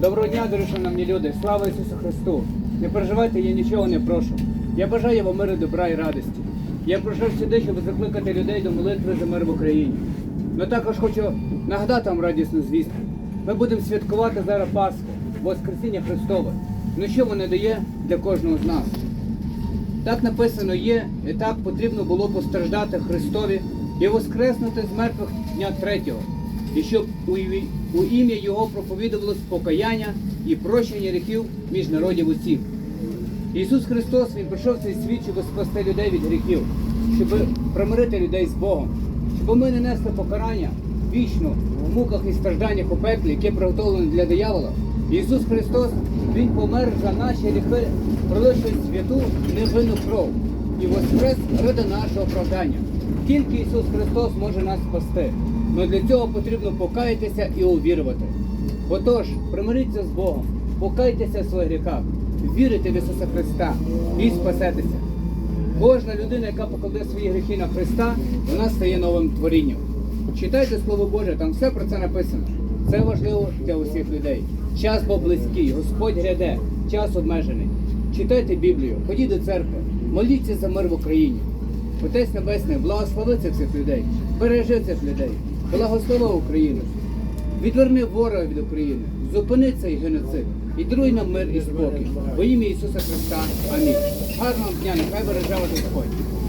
Доброго дня, дорогі шановні люди! Слава Ісусу Христу! Не переживайте, я нічого не прошу. Я бажаю вам миру, добра і радості. Я прийшов сюди, щоб закликати людей до молитви за мир в Україні. Но також хочу нагадати вам радісну звістку. Ми будемо святкувати зараз Пасху, Воскресіння Христове. Ну що воно дає для кожного з нас? Так написано є, і так потрібно було постраждати Христові і воскреснути з мертвих дня третього, і щоб у, ім'я- Його проповідувалось покаяння і прощення гріхів між народів усіх. Ісус Христос Він прийшов цей світ, щоб спасти людей від гріхів, щоб примирити людей з Богом, щоб ми не несли покарання вічно в муках і стражданнях у пеклі, яке приготовлене для диявола. Ісус Христос Він помер за наші гріхи, проливши святу невинну кров і воскрес ради нашого оправдання. Тільки Ісус Христос може нас спасти. Але для цього потрібно покаятися і увірувати. Отож, примиріться з Богом, покайтеся в своїх гріхах, вірите в Ісуса Христа і спасетеся. Кожна людина, яка покладе свої гріхи на Христа, вона стає новим творінням. Читайте Слово Боже, там все про це написано. Це важливо для усіх людей. Час був близький, Господь гряде, час обмежений. Читайте Біблію, ходіть до церкви, моліться за мир в Україні. Отець Небесний, благослови цих людей, бережи цих людей, благослови Україну. Відверни ворога від України, зупини цей геноцид і даруй нам мир і спокій. Во ім'я Ісуса Христа. Амінь. Гарного дня, нехай береже вас Господь.